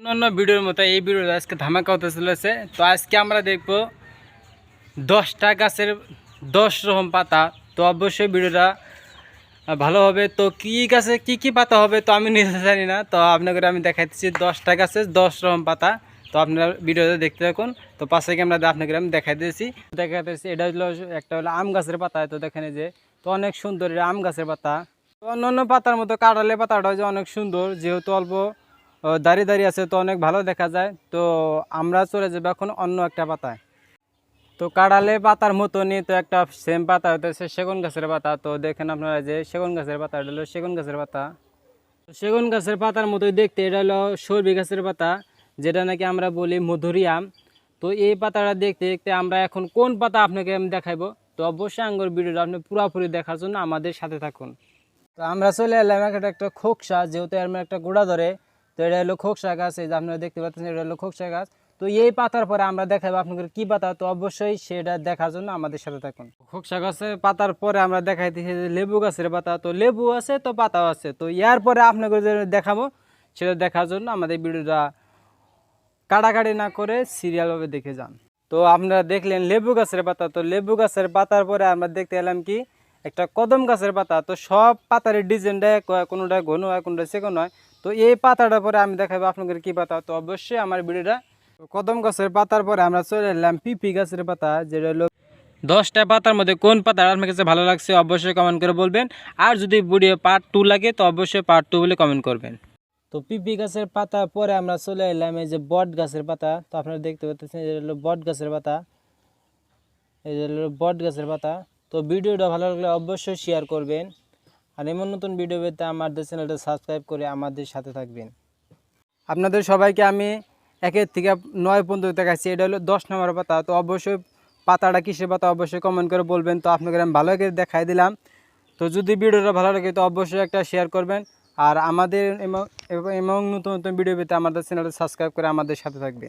অন্যান্য ভিডিওর মতো এই ভিডিওটা আজকে ধামাকা হতে চলেছে। তো আজকে আমরা দেখব দশটা গাছের দশ রকম পাতা। তো অবশ্যই ভিডিওটা ভালো হবে। তো কী গাছে কি কি পাতা হবে তো আমি নিজে জানি না। তো আপনাকে আমি দেখাইতেছি দশটা গাছের দশ রকম পাতা। তো আপনারা ভিডিওতে দেখতে থাকুন। তো পাশে দিয়ে আপনাকে আমি দেখাই দিয়েছি। দেখাইতেছি, এটা হলো একটা হলো আম গাছের পাতা। তো দেখেন যে, তো অনেক সুন্দর আম গাছের পাতা। তো অন্যান্য পাতার মতো কাঁঠালের পাতাটা যে অনেক সুন্দর। যেহেতু অল্প দাঁড়িয়ে দাঁড়িয়ে আছে তো অনেক ভালো দেখা যায়। তো আমরা চলে যাব এখন অন্য একটা পাতায়। তো কাড়ালে পাতার মতনই তো একটা সেম পাতা হতেছে সেগুন গাছের পাতা। তো দেখেন আপনারা যে সেগুন গাছের পাতা, এটা হলো সেগুন গাছের পাতা। সেগুন গাছের পাতার মতোই দেখতে এটা হলো সর্বি গাছের পাতা, যেটা নাকি আমরা বলি মধুরিয়াম। তো এই পাতাটা দেখতে দেখতে আমরা এখন কোন পাতা আপনাকে আমি দেখাইবো তো অবশ্যই আঙ্গুর ভিডিওটা আপনি পুরোপুরি দেখার জন্য আমাদের সাথে থাকুন। তো আমরা চলে এলাম একটা একটা খোকসা, যেহেতু এর একটা গোড়া ধরে। তো এটা হলো খোকসা গাছ, এই যে আপনারা দেখতে পাচ্ছেন এটা হলো খোকসা গাছ। তো এই পাতার পরে আমরা দেখাবো আপনাদের কি পাতা, তো অবশ্যই সেটা দেখার জন্য আমাদের সাথে থাকুন। খোকসা গাছের পাতার পরে আমরা দেখাইতেছি যে লেবু গাছের পাতা, তো লেবু আছে, তো পাতাও আছে। তো ইয়ার পরে আপনাকে যে দেখাবো, সেটা দেখার জন্য আমাদের ভিডিওটা কাটাকাটি না করে সিরিয়ালভাবে দেখে যান। তো আপনারা দেখলেন লেবু গাছের পাতা, তো লেবু গাছের পাতার পরে আমরা দেখতে এলাম কি, একটা কদম গাছের পাতা। তো সব পাতার ডিজাইনটা কোনোটা ঘন হয়, কোনোটা সেকন হয়। তো এই পাতাটার পরে আমি দেখাবো আপনাদের কি পাতা। তো অবশ্যই আমার ভিডিওটা কদম গাছের পাতার পরে আমরা চলে এলাম পিপি গাছের পাতা, যেটা হলো দশটা পাতার মধ্যে কোন পাতা আপনার কাছে ভালো লাগছে অবশ্যই কমেন্ট করে বলবেন। আর যদি ভিডিও পার্ট টু লাগে, তো অবশ্যই পার্ট টু বলে কমেন্ট করবেন। তো পিপি গাছের পাতা পরে আমরা চলে এলাম এই যে বট গাছের পাতা। তো আপনারা দেখতে পাচ্ছেন, এটা হলো বট গাছের পাতা। এই যে হলো বট গাছের পাতা। তো ভিডিওটা ভালো লাগলে অবশ্যই শেয়ার করবেন। আর এমন নতুন ভিডিও পেতে আমাদের চ্যানেলটা সাবস্ক্রাইব করে আমাদের সাথে থাকবেন। আপনাদের সবাইকে আমি একের থেকে নয় পর্যন্ত দেখাচ্ছি। এটা হলো দশ নম্বর পাতা। তো অবশ্যই পাতাটা কিসের পাতা অবশ্যই কমেন্ট করে বলবেন। তো আপনাকে আমি ভালো করে দেখাই দিলাম। তো যদি ভিডিওটা ভালো লাগে, তো অবশ্যই একটা শেয়ার করবেন। আর আমাদের এবং নতুন নতুন ভিডিও পেতে আমাদের চ্যানেলটা সাবস্ক্রাইব করে আমাদের সাথে থাকবেন।